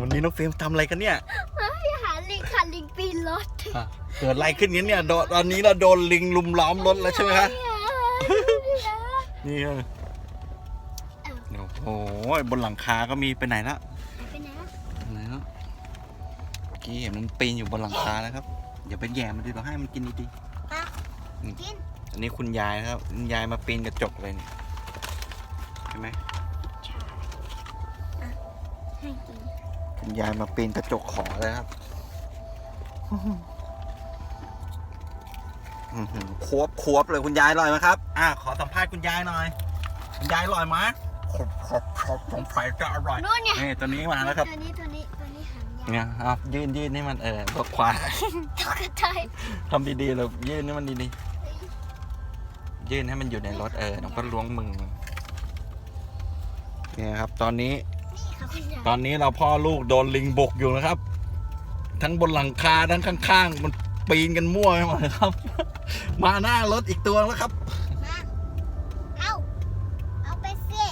วันนี้น้องเฟรมทำอะไรกันเนี่ยหาลิงค่ะลิงปีนรถอะเกิดอะไรขึ้นเนี่ยโดนตอนนี้เราโดนลิงลุมล้อมรถแล้วใช่ไหมครับนี่เออโอ้โหบนหลังคาก็มีไปไหนละไปไหนอะไปไหนแล้วเมื่อกี้เห็นมันปีนอยู่บนหลังคานะครับอย่าไปแย่มันดิเราให้มันกินดีอะกินๆอันนี้คุณยายนะครับคุณยายมาปีนกระจกเลยเนี่ยใช่ไหมให้กิน คุณยายมาปีนกระจกขอเลยครับอื้อหือควบควบเลยคุณยายอร่อยไหมครับ อะขอสัมภาษณ์คุณยายหน่อย คุณยายอร่อยไหมขอบขอบขอบของใครจะอร่อยนู่นเนี่ยนี่ตัวนี้มาแล้วครับ ตัวนี้ตัวนี้ตัวนี้หางยาวเนี่ยเอายืนยืนให้มันเออตัวควายตัวกระต่ายทำดีๆเลยยืนให้มันดีๆยืนให้มันอยู่ในรถเออน้องก็ล้วงมือเนี่ยครับ ตอนนี้ นี่ค่ะคุณยายตอนนี้เราพ่อลูกโดนลิงบุกอยู่นะครับ ทั้งบนหลังคาทั้งข้างๆ มันปีนกันมั่วไปหมดเลยครับ มาหน้ารถอีกตัวแล้วครับ มาเอาเอาไปสิ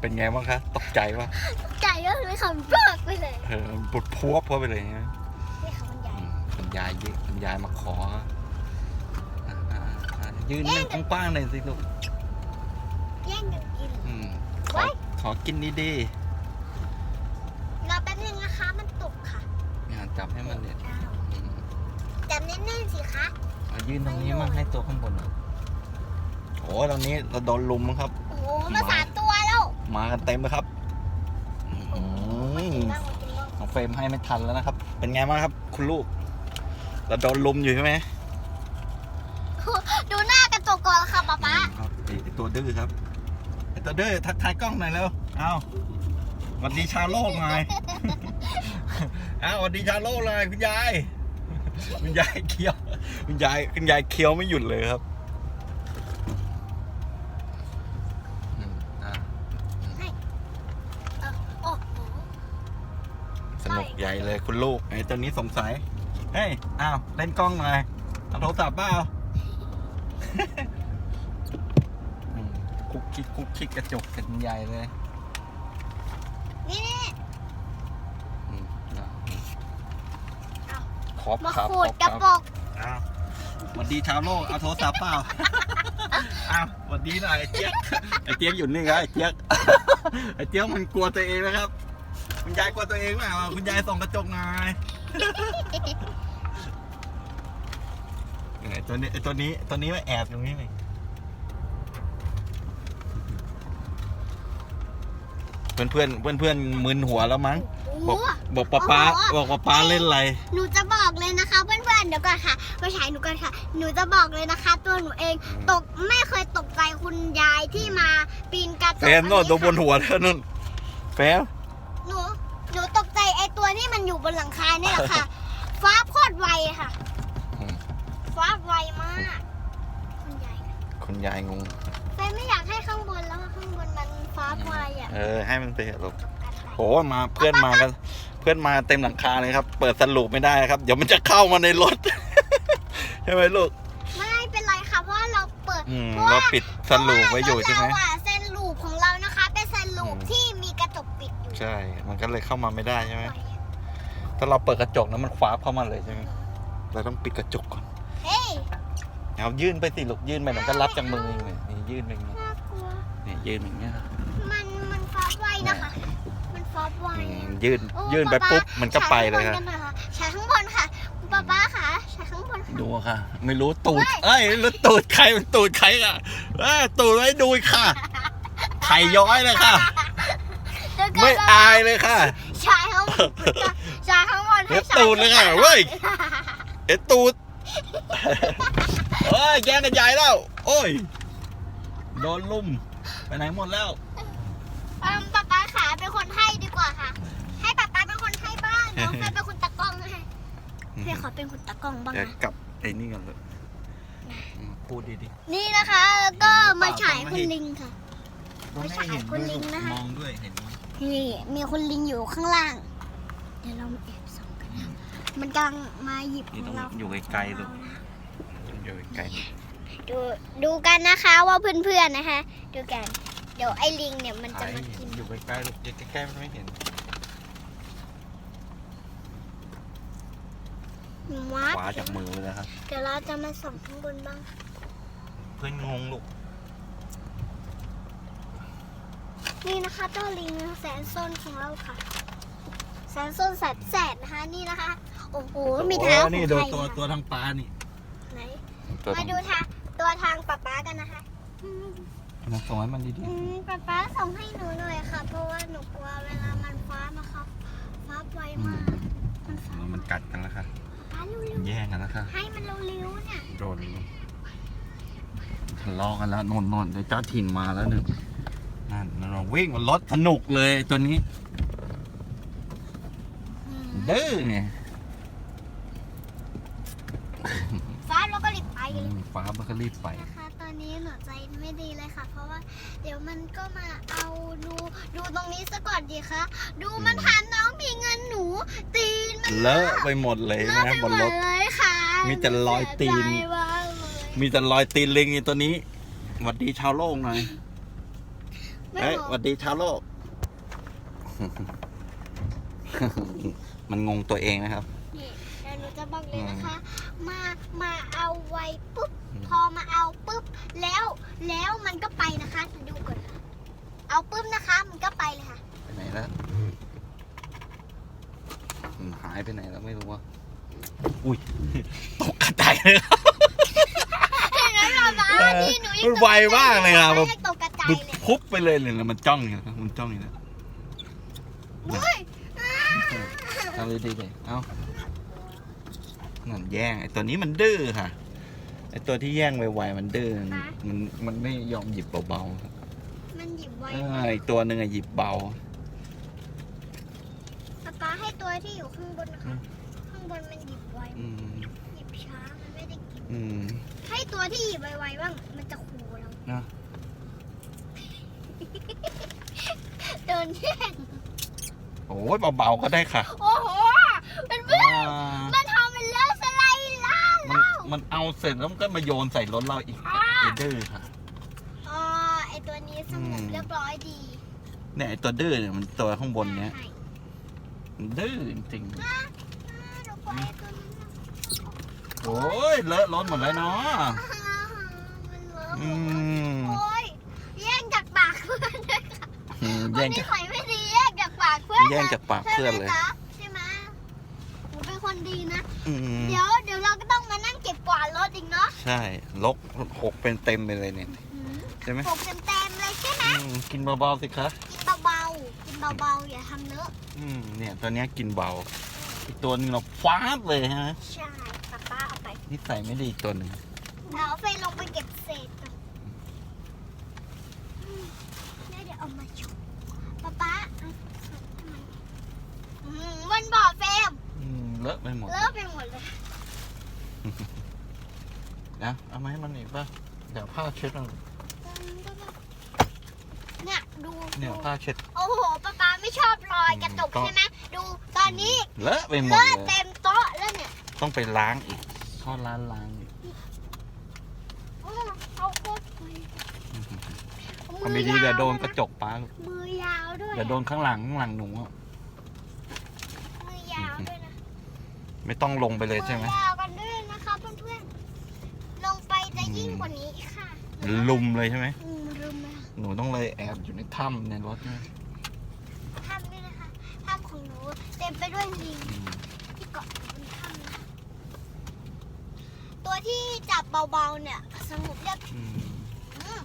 เป็นไงบ้างคะตกใจปะไก่ก็เลยขำเบิกไปเลยเออปุดพวบเข้าไปเลยนะนี่ค่ะคุณยายอืมคุณยายยืนคุณยายมาขออะอะอะยืนหนึ่งกว้างๆหน่อยสิลูก แย่งกันกิน อืมขอไว้ขอกินดีรอแป๊บนึงนะคะ มันตกค่ะๆเนี่ยจับให้มันเนี่ยอ้าวอืมจับแน่นๆสิคะ เอายืนตรงนี้มั่งให้ตัวข้างบนหน่อยโอ้ตรงนี้เราโดนลุมมั้งครับ โอ้โหมาสามตัวแล้วมากันเต็มเลยครับอื้อหือนั่งมากินบ้างน้องเฟรมให้ไม่ทันแล้วนะครับ เป็นไงบ้างครับ คุณลูก เราโดนลุมอยู่ใช่ไหมดูหน้ากระจกก่อนค่ะป๊าป๊าครับไอ้ไอ้ตัวดื้อครับ ไอ้ตัวดื้อทักทายกล้องหน่อยแล้วเอาสวัสดีชาวโลกหน่อยเอาสวัสดีชาวโลกเลยคุณยายคุณยายเคี้ยวคุณยายคุณยายเคี้ยวไม่หยุดเลยครับอืมอะโอ้โหสนุกใหญ่เลยคุณลูกไอ้ตัวนี้สงสัย เฮ้ย อ้าว เล่นกล้องหน่อยเอาโทรศัพท์เปล่าอืม คุกคิกคุกคิกกระจกกันใหญ่เลยนี่นี่อืมอะขอบมาครับขูดขกระอบปครับกอ้าวสวัสดีชาวโลกเอาโทรศัพท์เปล่าอ้าวสวัสดีหน่อยไอ้เจี๊ยกไอ้เจี๊ยกอยู่นี่ครับไอ้เจี๊ยกไอ้เจี๊ยกมันกลัวตัวเองนะครับ คุณยายกลัวตัวเองเปล่าคุณยายส่องกระจกหน่อยไอ้ตัวนี้ไอ้ตัวนี้ตัวนี้มาแอบตรงนี้เลย เพื่อนเพื่อนเพื่อนเพื่อนๆมึนหัวแล้วมั้งโอ้บอกโหบอกป้าป้าโอ้โหบอกป้าป้าเล่นอะไร หนูจะบอกเลยนะคะเพื่อนๆเดี๋ยวก่อนค่ะมาฉายหนูก่อนค่ะ หนูจะบอกเลยนะคะ ตัวหนูเองตกไม่เคยตกใจคุณยายที่มาปีนกระจกแฟมโน่นอัตัวบนหัวเธอนู่นแฟมหนูหนูตกใจไอ้ตัวที่มันอยู่บนหลังคาเนี่ยแหละค่ะ ฟ้าโคตรไวค่ะอืมฟ้าไวมาก คุณยายคุณยายงง เออ ให้มันไปเถอะลูกโหมาเพื่อนมากัน เพื่อนมาเต็มหลังคาเลยครับ เปิดสรุปไม่ได้ครับ เดี๋ยวมันจะเข้ามาในรถ ใช่ไหมลูก ไม่เป็นไรค่ะเพราะว่าเราเปิดอืมเพราะว่าเราปิดสรุปไว้อยู่ใช่ไหม เพราะว่าเราอะเซนลูปของเรานะคะ เป็นเซนลูปอืม ที่มีกระจกปิดอยู่ใช่ มันก็เลยเข้ามาไม่ได้ใช่ไหม ถ้าเราเปิดกระจกแล้วมันคว้าเข้ามาเลยใช่ไหมเราต้องปิดกระจกก่อนเฮ้ยเอายื่นไปสิลูกยื่นไปมันก็รับจากมือเองเลยนี่ยื่นไปอย่างเงี้ยน่ากลัวนี่ยื่นอย่างเงี้ยมันมันฟ้าไว นะคะ มันฟ้าไวอืมยื่นโอ้ยื่นไปป๊าปุ๊บมันก็ไปเลยฉาครับข้างบนกันหน่อยค่ะฉายข้างบนค่ะคุณป้าป้าค่ะฉายข้างบนค่ะดูค่ะ ไม่รู้ตูดเฮ้ยเอ้ยแล้วตูดใครมันตูดใครอะเอ้ยตูดไว้ดูอีกค่ะไข่ย้อยเลยค่ะเดี๋ยวก่อนไม่อายเลยค่ะฉายข้างบนฉายข้างบนเห็ให้นฉายตูดเลยค่ะเว้ยเอ็ดตูดเอ้ยแย่งกันใหญ่แล้ว โอ้ย โดนลุมไปไหนหมดแล้วเอิ่มป้าป้าขา เป็นคนให้ดีกว่าค่ะ ให้ป้าป้าเป็นคนให้บ้างน้องเฟยเป็นคนตะกล้องให้เฟยขอเป็นคนตะกล้องบ้างเดี๋ยวนะ กลับไอ้นี่กันเลยอืมพูดดีนี่นะคะแล้วก็มาฉายเห็นหรือเปล่าคุณลิงค่ะ ๆไม่ใช่คนลิงนะคะ มองด้วยเห็นไหมนี่มีคุณลิงอยู่ข้างล่าง เดี๋ยวเรามาแอบส่องกันนะมันกำลังมาหยิบขนี่อต้องงเราอยู่ไกลๆลูกอยู่ไกลดูดูกันนะคะว่าเพื่อนๆนะคะ ดูกัน เดี๋ยวไอ้ลิงเนี่ยมันจะถ่ายมาให้เห็กินน อยู่ใกล้ๆลูกใกล้ๆมันไม่เห็นวัดขวาจากมือเลยครับ เดี๋ยวเราจะมาส่องข้างบนบ้าง เพื่อนงงลูก นี่นะคะเจ้าลิงแสนซนของเราค่ะ แสนซนแสนแสบนะคะนี่นะคะ โอ้โห มีเท้าของนี่ใคดูรตัวนะคะตัวทางปลานี่ ไหนตัวมาดูทางตัวทางป๊าป๊ากันนะคะ อืมมันส่งให้มันดีอืมป๊าป๊าส่งให้หนูหน่อยค่ะ เพราะว่าหนูกลัวเวลามันฟ้ามาครับ ฟ้าไวมาก มันฟ้าๆ มันกัดกันแล้วค่ะ ป๊าเร็วแย่งกันแล้วค่ะ ๆให้มันเร็วๆเนี่ยโดนทะเลาะกันแล้วนนนนเดี๋ยวเจ้าถิ่นมาแล้วหนึ่งนั่นนั่นเราวิ่งมันรถสนุกเลยตัวนี้ อืมดื้อไง ฟ้ามันก็รีบไป นะคะตอนนี้หนูใจไม่ดีเลยค่ะ เพราะว่าเดี๋ยวมันก็มาเอาดูดูตรงนี้ซะก่อนดีคะดูมันถามน้องมีเงินหนูตีนมันเลอะไปหมดเลยเลอะนะไปบนหมรดถ เลยค่ะมีแต่รอยตีน เสีใจมากเลยมีแต่รอยตีนลิงไอ้ตัวนี้หวัดดีชาวโลกหน่อยไม่เอ้ยบอกหวัดดีชาวโลก มันงงตัวเองนะครับ บอกเลยนะคะ มามาเอาไว้ปุ๊บอืมพอมาเอาปุ๊บแล้วแล้วมันก็ไปนะคะดูก่อนค่ะเอาปุ๊บนะคะ มันก็ไปเลยค่ะไปไหนแล้วมันหายไปไหนแล้วไม่รู้ว่าอุ้ยตกกระจายเลยครับเห็นไหมป๊าป๊าเออที่หนูยังมันไวมากเลยอะตกใจตกกระจายมันเลยพุบไปเลยเลยนะมันจ้องอยู่นะมันจ้องอยู่นะอุ้ยทำดีๆเลยเอ้า นั่นแย่งไอ้ตัวนี้มันดื้อค่ะไอ้ตัวที่แย่งไวๆมันดื้อมันมันไม่ยอมหยิบเบาๆครับมันหยิบไวเอออีกตัวหนึ่งอะหยิบเบาป๊าป๊าให้ตัวที่อยู่ข้างบนนะอืคะมข้างบนมันหยิบไวอืมหยิบช้ามันไม่ได้กินอืมให้ตัวที่หยิบไวๆบ้างมันจะขู่เรานะเดินแย่งโอ้ยเบาๆก็ได้ค่ะ โอ้โหเป็นเพื่อน อ่า มันมันเอาเสร็จแล้วมันก็มาโยนใส่รถเราอีกไอ้ดื้อค่ะ อ๋อไอตัวนี้สงอืบมเรียบร้อยดีเนี่ยไอ้ตัวดื้อเนี่ยมันตัวข้างบนเนี้ยใช่มันดื้อจริงอ่าหนูปล่อยไอ้ตัวนั้นนะๆโอ้ยเลอะรถหมดแล้วเนาะอ่ามันเลอะหมอืดแล้วมโอ้ยแย่งจากปากเพื่อนเลยค่ะอืมวัแย่นงนี้จากใส่ไม่ดีแย่งจากปากเพื่อนแย่งจากปากเพื่อนเลย ใช่ไหมจ๊ะใช่ไหมหนูเป็นคนดีนะ อืมเดี๋ยว กวาดรถอีกเนาะใช่ลกหกเป็นเต็มไปเลยเนี่ยใช่ไหมปกเต็มๆเลยใช่ไหมอืมกินเบาๆสิคะกินเบาๆกินเบาๆอย่าทำเลอะอืมเนี่ยตัวเนี้ยกินเบาอีกตัวหนึงเราฟ้าบเลยฮะใช่ป้าป้าเอาไปนิสัยไม่ดีอีกตัวหนึ่งเดี๋ยวเอาไปลงไปเก็บเศษก่อนอืมแล้วเดี๋ยวเอามาชุบป้าป้าเอาทำไมอืมมันบ่อเฟรมอืมเลอะไปหมดเลอะไปหมดเลย นะเอามาให้มันอีกป่ะเดี๋ยวผ้าเช็ดมันเนี่ยดูเนี่ยดูผ้าเช็ด โอ้โหป้าป้าไม่ชอบรอยกระจกก็ใช่ไหมดูตอนนี้เลอะไปหมดเลอะเลยเต็มโต๊ะแล้วเนี่ยต้องไปล้างอีกเข้าร้านล้างอีกอืมเอาโคตรไปทำดีๆเดี๋ยวโดนกระจกป้ามือยาวด้วยเดี๋ยวโดนข้างหลังข้างหลังหนูอะมือยาวด้วยนะไม่ต้องลงไปเลยใช่ไหมมือยาวกันด้วยนะคะเพื่อนๆลงไปจะ ยิ่งกว่านี้อีกค่ะลุมเลยใช่ไหมอืมรุมเลยหนูต้องเลยแอบอยู่ในถ้ำในรถนะถ้ำนี่นะคะถ้ำของหนูเต็มไปด้วยลิงอืมที่เกาะอยู่บนถ้ำนะตัวที่จับเบาๆเนี่ยสงบเรียบ อืม อืม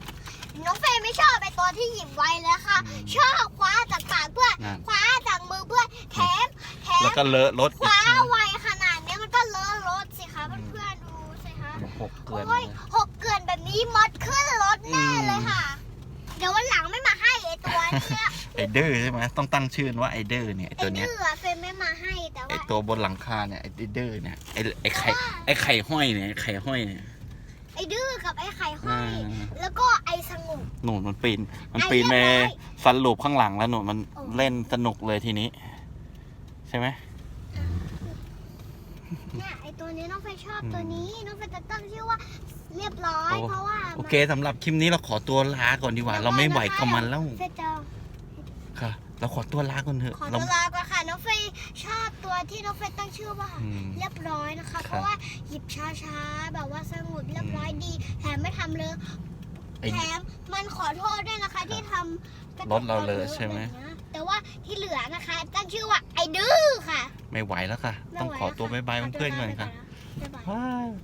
น้องเฟย์ไม่ชอบไอตัวที่หยิบไว้แล้วค่ะ อืมชอบคว้าจากปากเพื่อนนั่น คว้าจากมือเพื่อนแถมแถแล้วมก็เลอะรถคอีกว้าใช่ไหมไวขนาดเนี้ยมันก็เลอะรถสิคะอืมเพื่อนๆดูสิคะหกเกลือนโอ้ยเลยหกเกลือนแบบ นี้มดขึ้นรถแน่เลยค่ะ เดี๋ยววันหลังไม่มาให้ไอตัวเนี้ยไอเดอร์ใช่ไหมต้องตั้งชื่อว่าไอเดอร์เนี่ยไอไอตัวเนี้ยเดือเฟย์ไม่มาให้แต่ไอว่าตัวบนหลังคาเนี่ยไอเดอร์เนี่ยไอไอไข่ไอไข่ห้อยเนี่ยไอไข่ห้อยเนี่ย ไอดื้อกับไอไข่ห้อ่าอยแล้วก็ไอสงบ หนูมันปีนมันไอ้ปีนเรีไปยบร้อยฟันหลูบข้างหลังแล้วหนูมันโอ้ เล่นสนุกเลยทีนี้ ใช่ไหม เนี่ยไอตัวนี้น้องเฟย์ชอบอืม ตัวนี้น้องเฟย์จะตั้งชื่อว่า เรียบร้อย โอ้ เพราะว่าโอเคสำหรับคลิปนี้เราขอตัวลาก่อนดีกว่า เราไม่ไหวกับมันแล้วเฟยเจอค่ะ เราขอตัวลาก่อนเถอะขอเรา ตัวลาก่อนค่ะน้องเฟยชอบตัวที่น้องเฟยตั้งชื่อว่า อืมเรียบร้อยนะคะครับเพราะว่าหยิบช้าๆแบบว่าสงบเรียบร้อยดีแถมไม่ทำเลยไอ้แถมมันขอโทษด้วยนะคะ ที่ทำกะจกรถเราเลยใช่ไหม แบบเนี้ยแต่ว่าที่เหลือนะคะ ตั้งชื่อว่าไอ้ดื้อค่ะไม่ไหวแล้วค่ะไม่ต้องไหขอตัวแล้วบายบายขอเพื่อนๆก่อนลาค่ะไปก่อนนะบ๊ายบายว้าย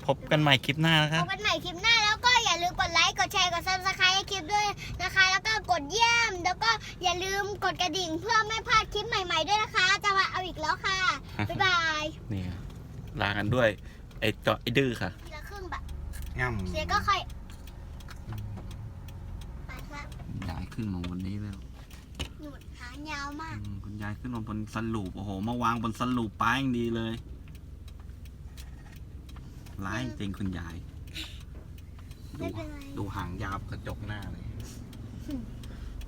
พบกันใหม่คลิปหน้านะคะพบกันใหม่คลิปหน้าแล้วก็อย่าลืมกดไลค์กดแชร์กดซับสไครต์ให้คลิปด้วยนะคะ แล้วก็กดเยี่ยม แล้วก็อย่าลืมกดกระดิ่งเพื่อไม่พลาดคลิปใหม่ๆด้วยนะคะ จะมาเอาอีกแล้วค่ะ บ๊ายบายนี่ลากันด้วย ไอ้จอไอ้ดื้อค่ะ ทีละครึ่งแบบง่ำเสียก็ค่อยไปละยายขึ้นมาวันนี้แล้วหนุดหางยาวมาก อืมคุณยายขึ้นมาบนสลูปโอ้โห มาวางบนสลูปป้ายอย่างดีเลย ร้ายจริงคุณยาย ดูไม่เป็นไรดูหางยาวกระจกหน้าเลย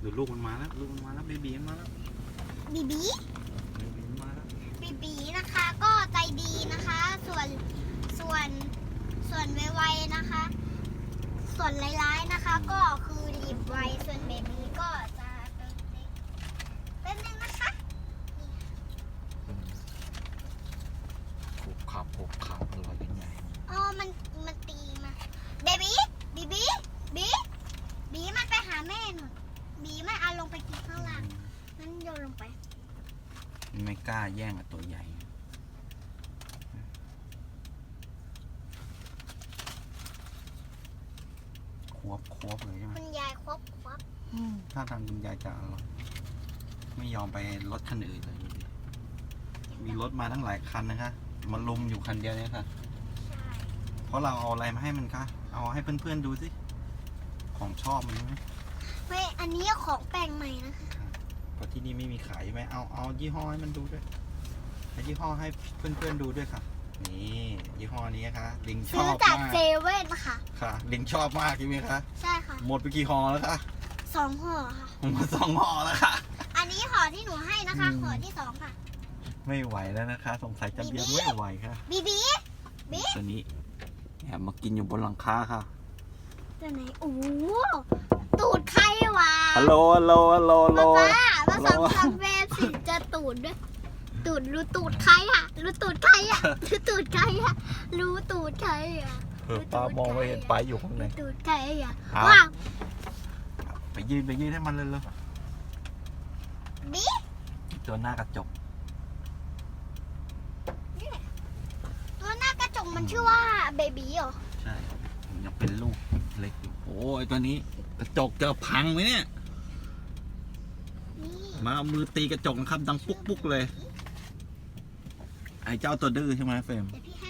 ดูลูกมันมาแล้ว ลูกมันมาแล้วเบบีมันมาแล้วบีบีเบบีมันมาแล้วบีบีนะคะก็ใจดีนะคะ ส่วนส่วนส่วนไวๆนะคะ ส่วนร้ายๆนะคะ ก็คือหยิบไวส่วนเบบีก็จะเป็นเล็กเป็นหนึ่งนะคะ ผูกขับผูกขับอร่อยกันใหญ่ อ๋อ มัน มันตีมาเบบีบีบีบีบีมันไปหาแม่หนูบีมันเอาลงไปกินข้างล่างงั้นโยนลงไป ไม่ กล้าแย่งกับตัวใหญ่ ควบควบเลยใช่ไหมคุณยายครบครบถ้าทางคุณยายจะอร่อยไม่ยอมไปรถคันอื่นเลยดูดิมีรถมาทั้งหลายคันนะคะ มาลุมอยู่คันเดียวเนี่ยค่ะ ใช่เพราะเราเอาอะไรมาให้มันคะเอาให้เพื่อนๆดูสิ ของชอบมันไหม เว้ยอันนี้ของแปลงใหม่นะคะ เพราะที่นี่ไม่มีขายใช่ไหมเอาเอายี่ห้อให้มันดูด้วยให้ยี่ห้อให้เพื่อนๆดูด้วยค่ะ นี่ยี่ห้อนี้นะคะลิงชซื้ออบจากมากเซเว่นค่ะ ค่ะ ลิงชอบมากใช่ไหมคะใช่ค่ะหมดไปกี่ห่อแล้วคะสองห่อค่ะผมมาสองห่อแล้วค่ะ อันนี้ห่อที่หนูให้นะคะอืม ห่อที่สองค่ะ ไม่ไหวแล้วนะคะ สงสัยจะเบียร์ไม่ไหวค่ะบีบีตัวนี้แอบมากินอยู่บนหลังคาค่ะตัวไหนโอ้โหตูดใครวะฮัลโหลฮัลโหลฮัลโหลฮัลโหลป้าป้ามา สองฮัลโหลสามเวสิจะตูดด้วย ตูดรู้ตูดใครอะรู้ตูดใครอะรู้ตูดใครอะรู้ตูดใครอะเออป้ามองไม่เห็นป้าอยู่ข้างใน รู้ตูดใครอะเอา ว้าวไปยืนไปยืนให้มันเลยเลยบีตัวหน้ากระจกตัวหน้ากระจกมันชื่อว่าเบบี้เหรอ ใช่มันยังเป็นลูกเล็กอยู่โอ้ยตัวนี้ กระจกจะพังไหมเนี่ยนี่ มาเอามือตีกระจกนะครับ ดังปุ๊กปุ๊กเลย ไอ้เจ้าตัวดื้อใช่ไหมเฟรม เดี๋ยวพี่ให้